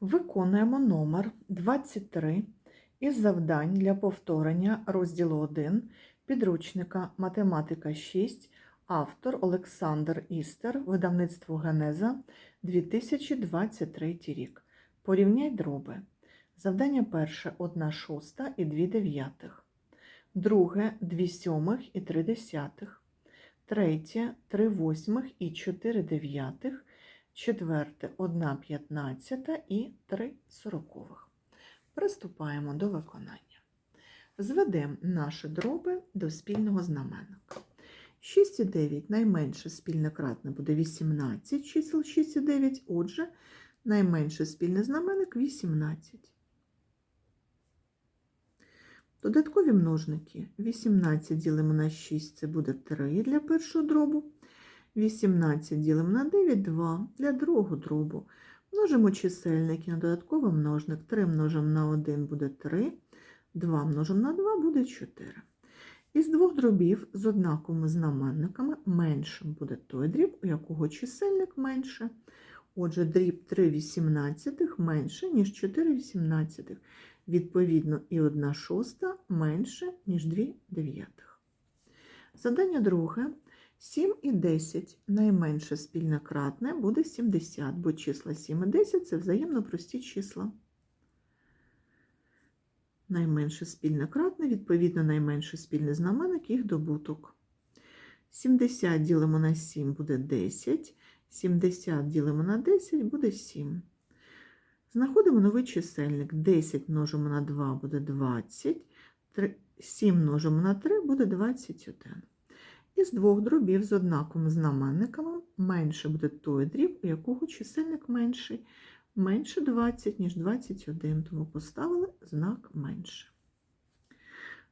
Виконуємо номер 23 із завдань для повторення розділу 1 підручника Математика 6, автор Олександр Істер, видавництво Генеза 2023 рік. Порівняй дроби. Завдання перше 1 шоста і 2 дев'ятих. Друге 2 сьомих і 3 десятих. Третє 3 восьмих і 4 дев'ятих четверте 1 п'ятнадцята і 3 сорокових. Приступаємо до виконання. Зведемо наші дроби до спільного знаменника. 6 і 9 найменше спільне кратне буде 18 чисел 6 і 9, отже, найменше спільний знаменник 18. Додаткові множники 18 ділимо на 6, це буде 3 для першого дробу. 18 ділимо на 9, 2 для другого дробу. Множимо чисельники на додатковий множник. 3 множимо на 1 буде 3, 2 множимо на 2 буде 4. Із двох дробів з однаковими знаменниками меншим буде той дріб, у якого чисельник менше. Отже, дріб 3 вісімнадцятих менше, ніж 4 вісімнадцятих. Відповідно, і 1 шоста менше, ніж 2 дев'ятих. Задання друге. 7 і 10 найменше спільне кратне буде 70, бо числа 7 і 10 це взаємно прості числа. Найменше спільне кратне, відповідно, найменший спільний знаменник їх добуток. 70 ділимо на 7 буде 10, 70 ділимо на 10 буде 7. Знаходимо новий чисельник. 10 множимо на 2 буде 20, 7 множимо на 3 буде 21. Із двох дробів з однаковими знаменниками менше буде той дріб, у якого чисельник менший. Менше 20, ніж 21, тому поставили знак менше.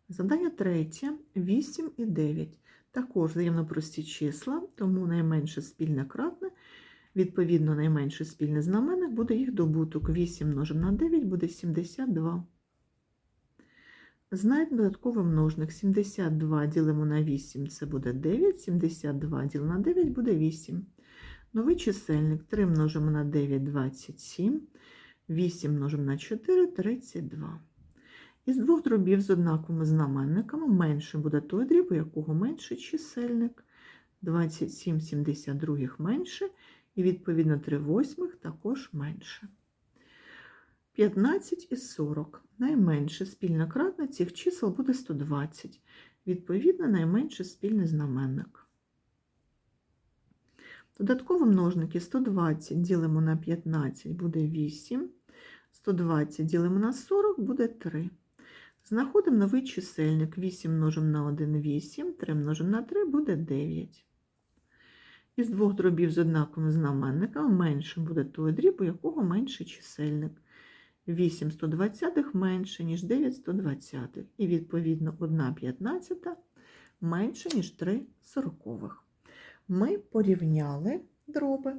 Завдання третє 8 і 9. Також взаємно прості числа, тому найменше спільне кратне, відповідно, найменший спільний знаменник буде їх добуток. 8 множимо на 9 буде 72. Знайдемо додатковий множник. 72 ділимо на 8, це буде 9, 72 ділимо на 9 буде 8. Новий чисельник 3 множимо на 9 27, 8 множимо на 4 32. Із двох дробів з однаковими знаменниками менше буде той дріб, у якого менший чисельник. 27 72 менше, і відповідно 3 восьмих також менше. 15 і 40. Найменше спільна кратна цих чисел буде 120. Відповідно, найменший спільний знаменник. Додаткові множники 120 ділимо на 15 буде 8, 120 ділимо на 40 буде 3. Знаходимо новий чисельник 8 множимо на 1 8, 3 множимо на 3 буде 9. Із двох дробів з однаковими знаменниками меншим буде той дріб, у якого менший чисельник. 8 120 менше, ніж 9 120. І, відповідно, 1 п'ятнадцята менше, ніж 3 сорокових. Ми порівняли дроби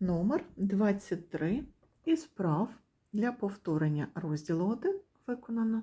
номер 23 із прав для повторення розділу 1 виконано.